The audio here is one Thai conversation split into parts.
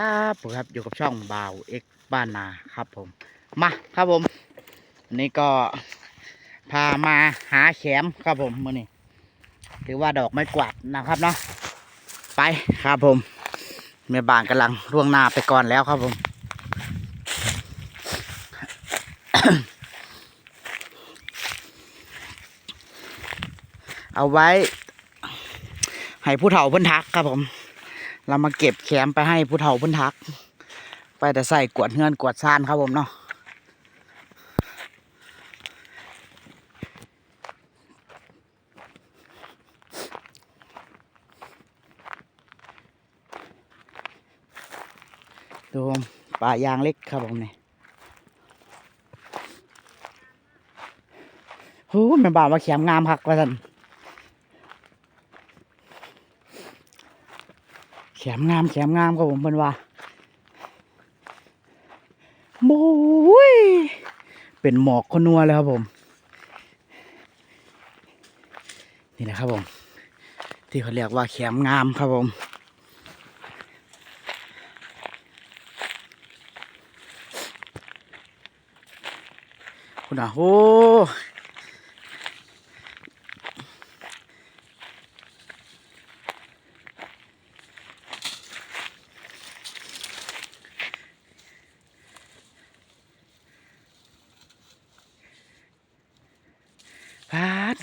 ครับผมครับอยู่กับช่องบ่าวเอ็กบ้านนาครับผม มาครับผมนนี้ก็พามาหาแขมครับผมมื่อนี้ถือว่าดอกไม้กวาดนะครับเนาะไปครับผมแม่บ้านกำลังล่วงหน้าไปก่อนแล้วครับผมเอาไว้ ให้ผู้เฒ่าเพิ่นทักครับผม เรามาเก็บแขมไปให้ผู้เฒ่าเพิ่นทัก ไปแต่ใส่กวดเงินกวดซานครับผมเนาะดูผมป่ายางเล็กครับผมเนี่โอ้แม่บ่าวว่าแขมงามคักว่าสัน แขมงามแขมงามครับผมเพิ่นว่าโอ้ยเป็นหมอกคนนัวเลยครับผม นี่นะครับผม ที่เขาเรียกว่าแขมงามครับผมคุณอะโอ้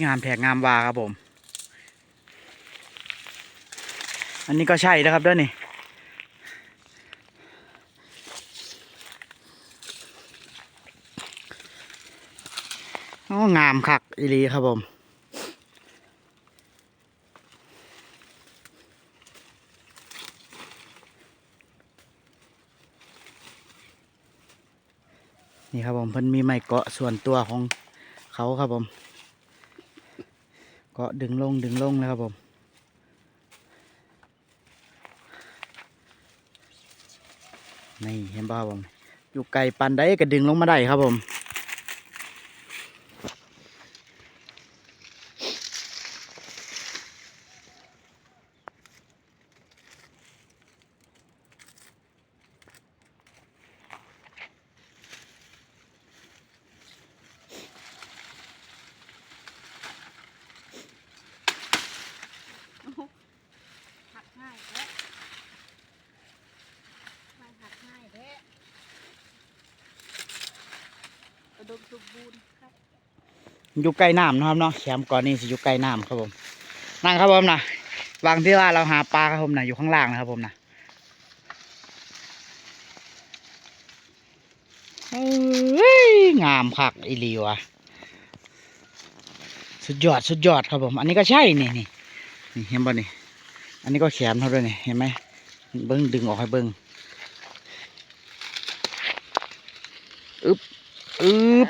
งามแถกงามวาครับผม อันนี้ก็ใช่นะครับด้อนี่โอ้งามคักอีหลีครับผมนี่ครับผมเพิ่นมีไม้เกาะส่วนตัวของเขาครับผม ก็ดึงลงดึงลงนะครับผมนี่เห็นบ่าวผมอยู่ไกลปันได้ก็ดึงลงมาได้ครับผม หักง่ายแท้ไม่หักง่ายแท้กระ ดมสมบูรณ์ครับอยู่ใกล้น้ำนะครับเนาะแคมป์ก่อนนี่สิอยู่ใกล้น้ำครับผมนั่งครับผมนะวางที่ว่าเราหาปลาครับผมนะอยู่ข้างล่างนะครับผมนะเอ้ยงามคักอีหลีวะสุดยอดสุดยอดครับผม อันนี้ก็ใช่นี่นี่นี่เห็นบ่นี่อันนี้ก็แขนเขาด้วยนี่เห็นไหมเบิ้งดึงออกให้เบิ้งอึ๊บ อึบ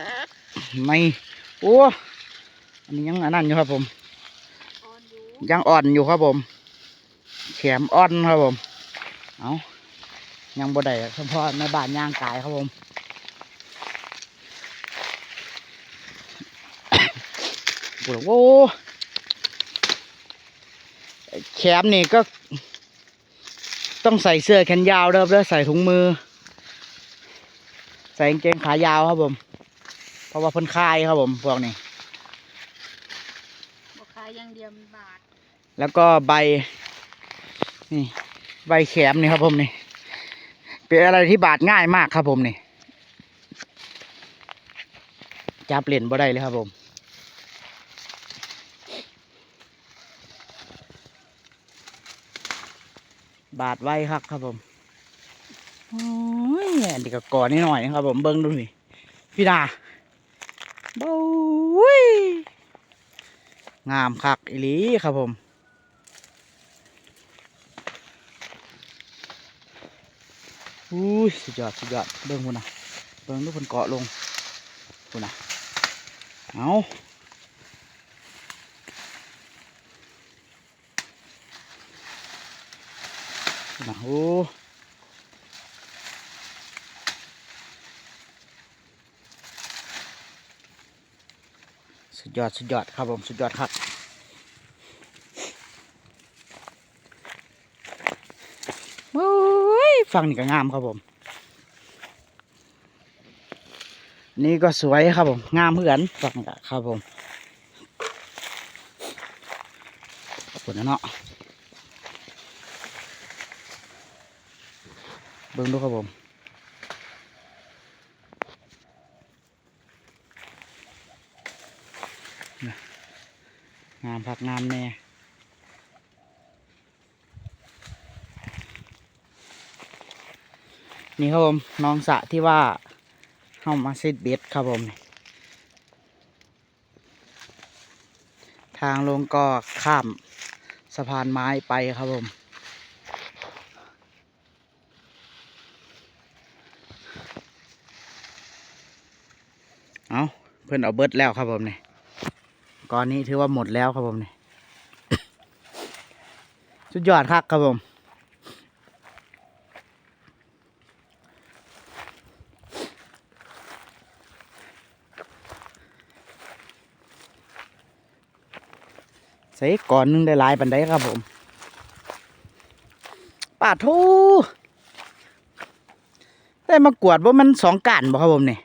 ไม่โอ้อันนี้ยังอันนั้นอยู่ครับผมอ่อนอยู่ยังอ่อนอยู่ครับผมแขมอ่อนครับผม เอายังบ่ได้เฉพาะในบ้านย่างกายครับผมปวดโอ้แขมนี่ก็ ต้องใส่เสื้อแขนยาวเด้อแล้วใส่ถุงมือ ใส่กางเกงขายาวครับผม เพราะว่าเพ่นคายครับผมพวกนี้บกขายอย่างเดียวมันบาท แล้วก็ใบ นี่ ใบแขมนี่ครับผมนี่ เป็นอะไรที่บาดง่ายมากครับผมนี่จับเล่นบ่ได้เลยครับผมบาดไว้ครับครับผม โอ้ยอันนี้ก็ก่อนนิดหน่อยนะครับผมเบิ้งดูนี่พี่ดาโอ้ยงามคักอีลีครับผมอุ้ยสุดยอดสุดยอดเบิ้งพุ่นะเบิ้งทุกคนเกาะลงพุ่นะเอานะโอ้ สุดยอดสุดยอดครับผมสุดยอดครับโอ้ยฟังนี่ก็งามครับผม นี่ก็สวยครับผมงามเหมือนฟังกครับผมขอบคุณนะเนาะเบิ่งดูครับผม งามพักงามแน่นี่ครับผมน้องสะที่ว่าเข้ามาซิดเบ็ดครับผม ทางลงก็ข้ามสะพานไม้ไปครับผมเอาเพื่อนเอาเบิดแล้วครับผมเนี่ย ก่อนนี้ถือว่าหมดแล้วครับผมเนี่ยสุดยอดครับครับผมใส่ก่อนหนึงได้หลายปันไดครับผมป่าทูได้มากวดว่ามันสองกันบ่ครับผมเนี่ย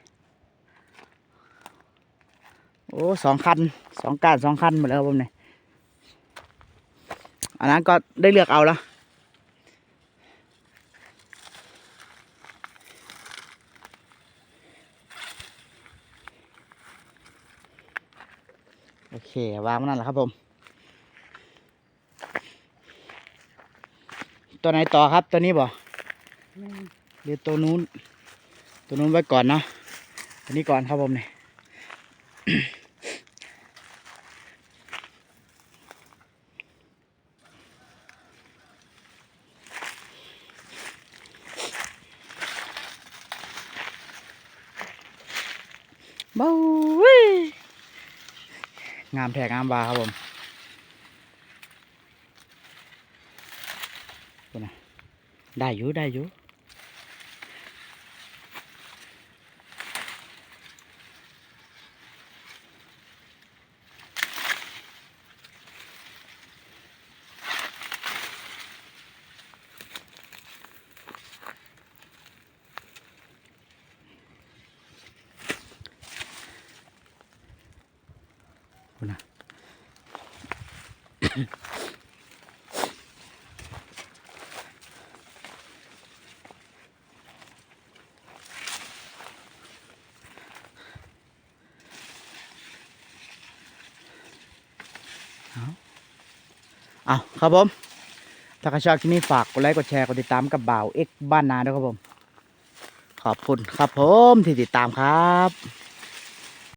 โอ้สองคัน สองกันสองคันหมดแล้วผมเนี่ยอันนั้นก็ได้เลือกเอาแล้วโอเค วางมันนั่นแหละครับผม ตัวไหนต่อครับตัวนี้บ่หรือตัวนู้น ตัวนู้นไว้ก่อนเนาะตัวนี้ก่อนครับผมเนี่ย บ้าวงามแทกงามบาครับผมได้อยู่ได้อยู่ ตัวน่ะเอาครับผม ถ้าใครชอบคลิปนี้ฝากกดไลค์กดแชร์กดติดตามกับบ่าวเอ็กบ้านนาด้วยครับผม ขอบคุณครับผมที่ติดตามครับ